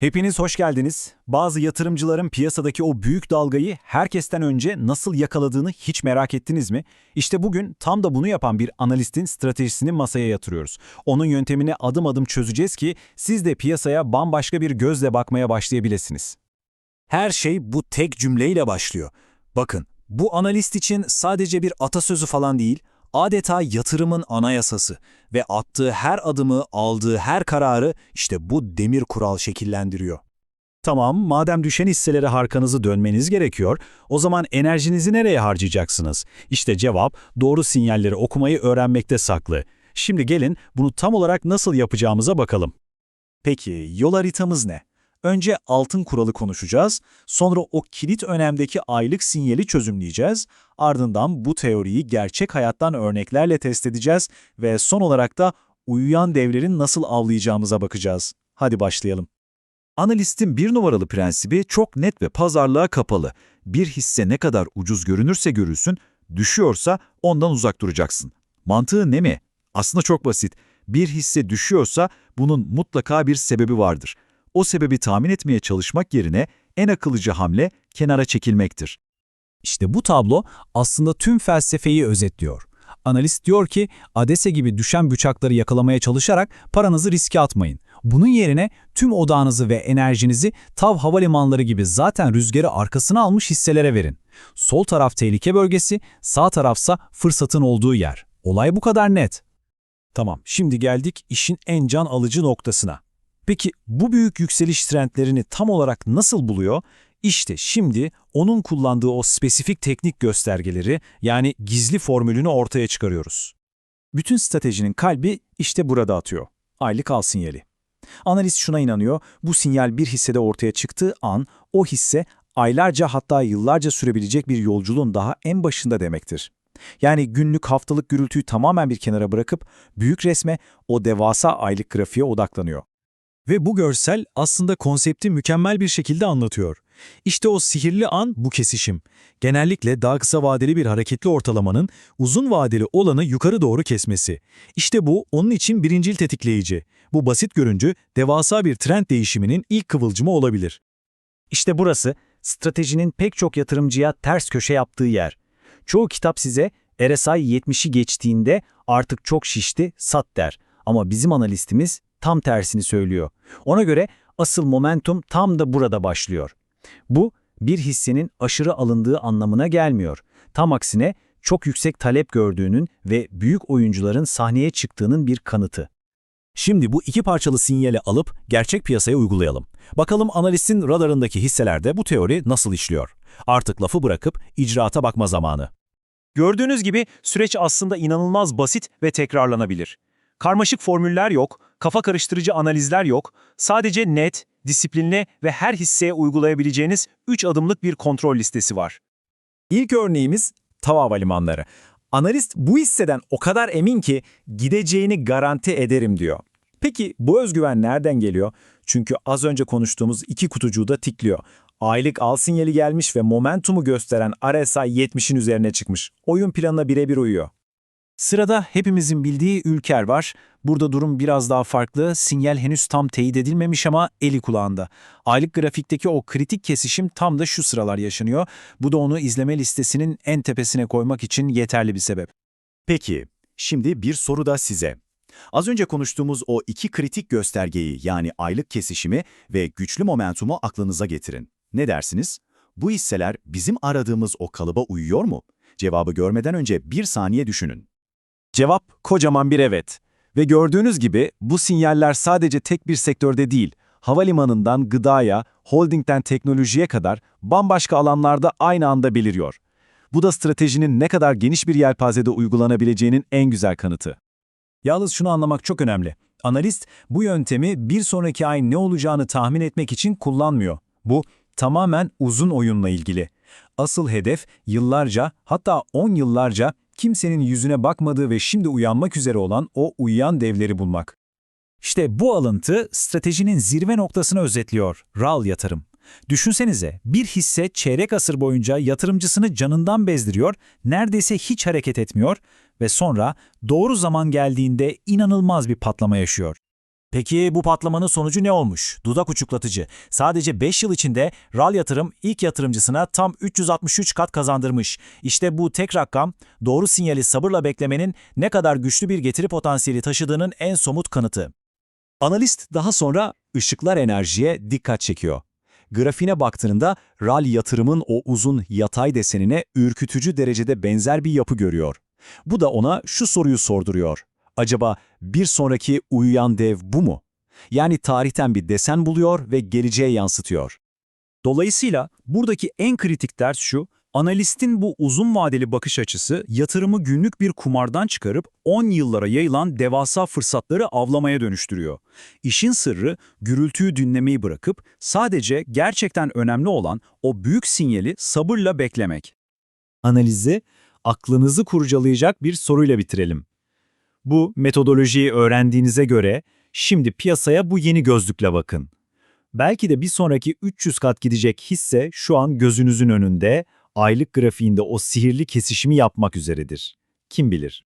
Hepiniz hoş geldiniz. Bazı yatırımcıların piyasadaki o büyük dalgayı herkesten önce nasıl yakaladığını hiç merak ettiniz mi? İşte bugün tam da bunu yapan bir analistin stratejisini masaya yatırıyoruz. Onun yöntemini adım adım çözeceğiz ki siz de piyasaya bambaşka bir gözle bakmaya başlayabilirsiniz. Her şey bu tek cümleyle başlıyor. Bakın, bu analist için sadece bir atasözü falan değil, adeta yatırımın anayasası ve attığı her adımı, aldığı her kararı işte bu demir kural şekillendiriyor. Tamam, madem düşen hisselere harkanızı dönmeniz gerekiyor, o zaman enerjinizi nereye harcayacaksınız? İşte cevap, doğru sinyalleri okumayı öğrenmekte saklı. Şimdi gelin bunu tam olarak nasıl yapacağımıza bakalım. Peki, yol haritamız ne? Önce altın kuralı konuşacağız, sonra o kilit önemdeki aylık sinyali çözümleyeceğiz, ardından bu teoriyi gerçek hayattan örneklerle test edeceğiz ve son olarak da uyuyan devlerin nasıl avlayacağımıza bakacağız. Hadi başlayalım. Analistin bir numaralı prensibi çok net ve pazarlığa kapalı. Bir hisse ne kadar ucuz görünürse görülsün, düşüyorsa ondan uzak duracaksın. Mantığı ne mi? Aslında çok basit. Bir hisse düşüyorsa bunun mutlaka bir sebebi vardır. O sebebi tahmin etmeye çalışmak yerine en akıllıca hamle kenara çekilmektir. İşte bu tablo aslında tüm felsefeyi özetliyor. Analist diyor ki, adese gibi düşen bıçakları yakalamaya çalışarak paranızı riske atmayın. Bunun yerine tüm odağınızı ve enerjinizi TAV havalimanları gibi zaten rüzgarı arkasına almış hisselere verin. Sol taraf tehlike bölgesi, sağ tarafsa fırsatın olduğu yer. Olay bu kadar net. Tamam, şimdi geldik işin en can alıcı noktasına. Peki bu büyük yükseliş trendlerini tam olarak nasıl buluyor? İşte şimdi onun kullandığı o spesifik teknik göstergeleri yani gizli formülünü ortaya çıkarıyoruz. Bütün stratejinin kalbi işte burada atıyor. Aylık al sinyali. Analist şuna inanıyor, bu sinyal bir hissede ortaya çıktığı an o hisse aylarca hatta yıllarca sürebilecek bir yolculuğun daha en başında demektir. Yani günlük haftalık gürültüyü tamamen bir kenara bırakıp büyük resme o devasa aylık grafiğe odaklanıyor. Ve bu görsel aslında konsepti mükemmel bir şekilde anlatıyor. İşte o sihirli an bu kesişim. Genellikle daha kısa vadeli bir hareketli ortalamanın uzun vadeli olanı yukarı doğru kesmesi. İşte bu onun için birincil tetikleyici. Bu basit görüncü devasa bir trend değişiminin ilk kıvılcımı olabilir. İşte burası stratejinin pek çok yatırımcıya ters köşe yaptığı yer. Çoğu kitap size RSI 70'i geçtiğinde artık çok şişti, sat der. Ama bizim analistimiz tam tersini söylüyor. Ona göre asıl momentum tam da burada başlıyor. Bu, bir hissenin aşırı alındığı anlamına gelmiyor. Tam aksine çok yüksek talep gördüğünün ve büyük oyuncuların sahneye çıktığının bir kanıtı. Şimdi bu iki parçalı sinyali alıp gerçek piyasaya uygulayalım. Bakalım analistin radarındaki hisselerde bu teori nasıl işliyor? Artık lafı bırakıp icraata bakma zamanı. Gördüğünüz gibi süreç aslında inanılmaz basit ve tekrarlanabilir. Karmaşık formüller yok, kafa karıştırıcı analizler yok, sadece net, disiplinli ve her hisseye uygulayabileceğiniz 3 adımlık bir kontrol listesi var. İlk örneğimiz Tava Havalimanları. Analist bu hisseden o kadar emin ki gideceğini garanti ederim diyor. Peki bu özgüven nereden geliyor? Çünkü az önce konuştuğumuz iki kutucuğu da tikliyor. Aylık al sinyali gelmiş ve momentumu gösteren RSI 70'in üzerine çıkmış. Oyun planına birebir uyuyor. Sırada hepimizin bildiği Ülker var. Burada durum biraz daha farklı. Sinyal henüz tam teyit edilmemiş ama eli kulağında. Aylık grafikteki o kritik kesişim tam da şu sıralar yaşanıyor. Bu da onu izleme listesinin en tepesine koymak için yeterli bir sebep. Peki, şimdi bir soru da size. Az önce konuştuğumuz o iki kritik göstergeyi yani aylık kesişimi ve güçlü momentumu aklınıza getirin. Ne dersiniz? Bu hisseler bizim aradığımız o kalıba uyuyor mu? Cevabı görmeden önce bir saniye düşünün. Cevap kocaman bir evet. Ve gördüğünüz gibi bu sinyaller sadece tek bir sektörde değil, havalimanından gıdaya, holdingden teknolojiye kadar bambaşka alanlarda aynı anda beliriyor. Bu da stratejinin ne kadar geniş bir yelpazede uygulanabileceğinin en güzel kanıtı. Yalnız şunu anlamak çok önemli. Analist bu yöntemi bir sonraki ay ne olacağını tahmin etmek için kullanmıyor. Bu tamamen uzun oyunla ilgili. Asıl hedef yıllarca hatta 10 yıllarca kimsenin yüzüne bakmadığı ve şimdi uyanmak üzere olan o uyuyan devleri bulmak. İşte bu alıntı stratejinin zirve noktasını özetliyor, RAL yatırım. Düşünsenize bir hisse çeyrek asır boyunca yatırımcısını canından bezdiriyor, neredeyse hiç hareket etmiyor ve sonra doğru zaman geldiğinde inanılmaz bir patlama yaşıyor. Peki bu patlamanın sonucu ne olmuş? Dudak uçuklatıcı. Sadece 5 yıl içinde RAL yatırım ilk yatırımcısına tam 363 kat kazandırmış. İşte bu tek rakam doğru sinyali sabırla beklemenin ne kadar güçlü bir getiri potansiyeli taşıdığının en somut kanıtı. Analist daha sonra ışıklar enerjiye dikkat çekiyor. Grafiğine baktığında RAL yatırımın o uzun yatay desenine ürkütücü derecede benzer bir yapı görüyor. Bu da ona şu soruyu sorduruyor. Acaba bir sonraki uyuyan dev bu mu? Yani tarihten bir desen buluyor ve geleceğe yansıtıyor. Dolayısıyla buradaki en kritik ders şu, analistin bu uzun vadeli bakış açısı yatırımı günlük bir kumardan çıkarıp 10 yıllara yayılan devasa fırsatları avlamaya dönüştürüyor. İşin sırrı gürültüyü dinlemeyi bırakıp sadece gerçekten önemli olan o büyük sinyali sabırla beklemek. Analizi aklınızı kurcalayacak bir soruyla bitirelim. Bu metodolojiyi öğrendiğinize göre şimdi piyasaya bu yeni gözlükle bakın. Belki de bir sonraki 300 kat gidecek hisse şu an gözünüzün önünde, aylık grafiğinde o sihirli kesişimi yapmak üzeredir. Kim bilir?